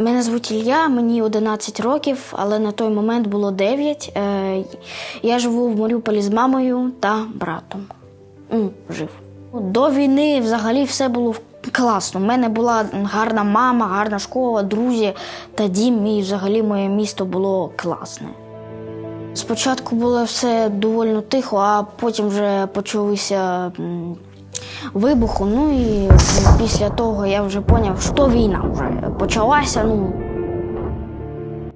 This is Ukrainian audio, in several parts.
Мене звуть Ілля, мені 11 років, але на той момент було 9. Е, Я живу в Маріуполі з мамою та братом. Жив. До війни взагалі все було класно. У мене була гарна мама, гарна школа, друзі та дім, і взагалі моє місто було класне. Спочатку було все доволі тихо, а потім вже почалися м, вибухи. Ну і після того я вже зрозумів, що війна вже почалася. Ну.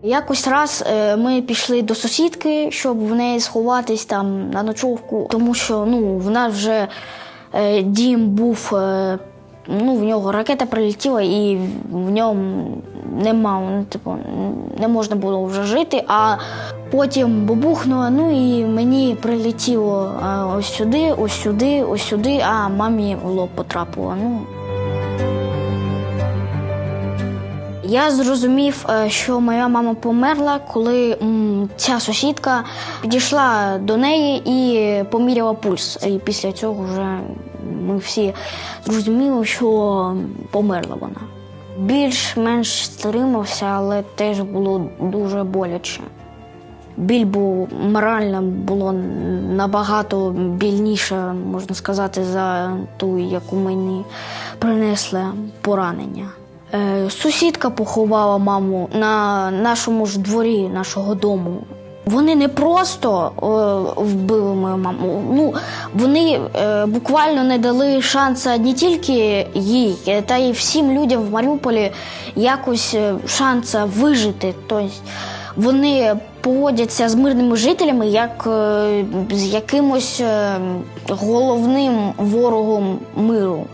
Якось раз е, ми пішли до сусідки, щоб в неї сховатись там на ночовку, тому що ну, в нас вже е, дім був, е, ну, в нього ракета прилетіла і в ньому нема, ну, типу, не можна було вже жити. А потім бабухнуло, ну і мені прилетіло е, ось сюди, ось сюди, ось сюди, а мамі в лоб потрапило. Ну, Я зрозумів, е, що моя мама померла, коли ця сусідка підійшла до неї і поміряла пульс. І після цього вже ми всі зрозуміли, що померла вона. Більш-менш стримався, але теж було дуже боляче. Біль був морально було набагато більніше, можна сказати, за ту, яку мені принесли поранення. Е, Сусідка поховала маму на нашому ж дворі нашого дому. Вони не просто е, вбили мою маму. Ну вони е, буквально не дали шансу не тільки їй, е, та й всім людям в Маріуполі якось е, шанса вижити. Тобто вони поводяться з мирними жителями як е, з якимось е, головним ворогом миру.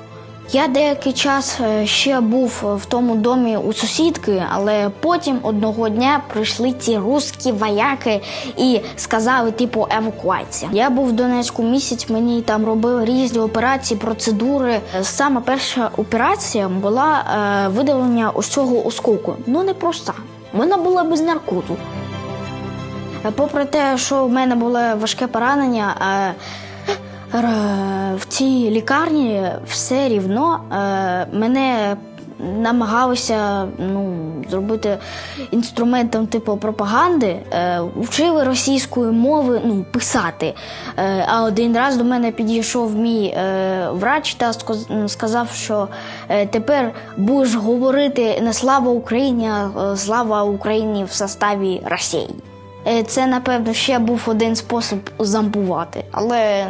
Я деякий час е, ще був в тому домі у сусідки, але потім одного дня прийшли ці русські вояки і сказали, типу, евакуація. Я був в Донецьку місяць, мені там робили різні операції, процедури. Саме перша операція була е, видалення ось цього осколку. Ну не проста. Вона була без наркоту. Попри те, що в мене було важке поранення, е, в цій лікарні все рівно е, мене намагалися ну, зробити інструментом типу пропаганди, е, вчили російської мови ну, писати. Е, а один раз до мене підійшов мій врач та сказав, що тепер будеш говорити не слава Україні, а слава Україні в составі Росії. Е, Це, напевно, ще був один спосіб зомбувати, але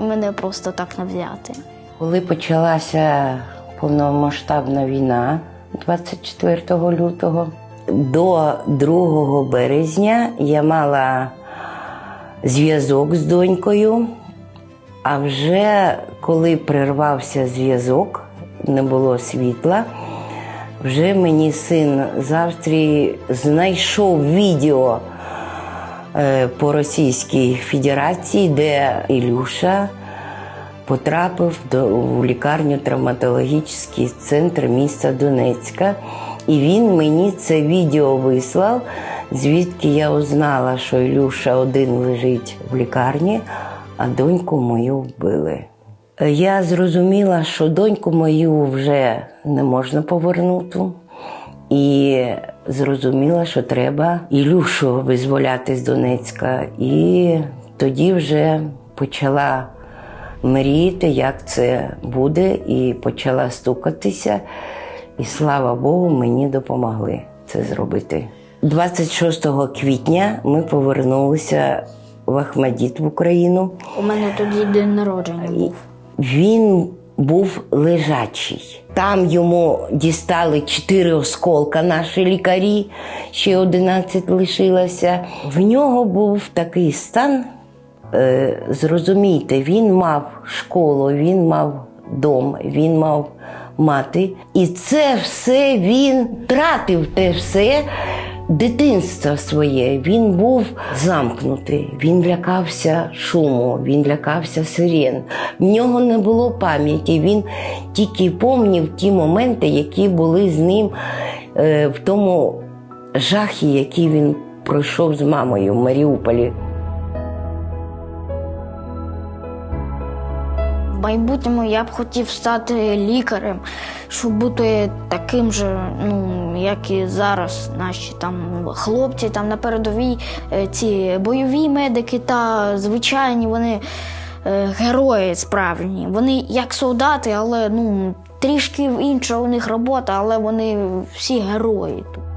мене просто так не взяти. Коли почалася повномасштабна війна 24 лютого, до 2 березня я мала зв'язок з донькою, а вже коли прервався зв'язок, не було світла, вже мені син з Австрії знайшов відео по Російській Федерації, де Ілюша потрапив до, в лікарню травматологічний центр міста Донецька. І він мені це відео вислав, звідки я узнала, що Ілюша один лежить в лікарні, а доньку мою вбили. Я зрозуміла, що доньку мою вже не можна повернути. І зрозуміла, що треба Ілюшу визволяти з Донецька. І тоді вже почала мріяти, як це буде, і почала стукатися. І слава Богу, мені допомогли це зробити. 26 квітня ми повернулися в Ахмадіт в Україну. У мене тоді день народження був. Він був лежачий. Там йому дістали чотири осколка наші лікарі, ще 11 лишилося. В нього був такий стан. Е, зрозумійте, він мав школу, він мав дом, він мав мати. І це все він тратив те все дитинство своє. Він був замкнутий, він лякався шуму, він лякався сирен. В нього не було пам'яті. Він тільки помнів ті моменти, які були з ним е, в тому жахі, який він пройшов з мамою в Маріуполі. майбутньому я б хотів стати лікарем, щоб бути таким же, ну як і зараз наші там хлопці там на передовій, е, ці бойові медики та звичайні вони е, герої справжні. Вони як солдати, але ну трішки інша у них робота, але вони всі герої тут.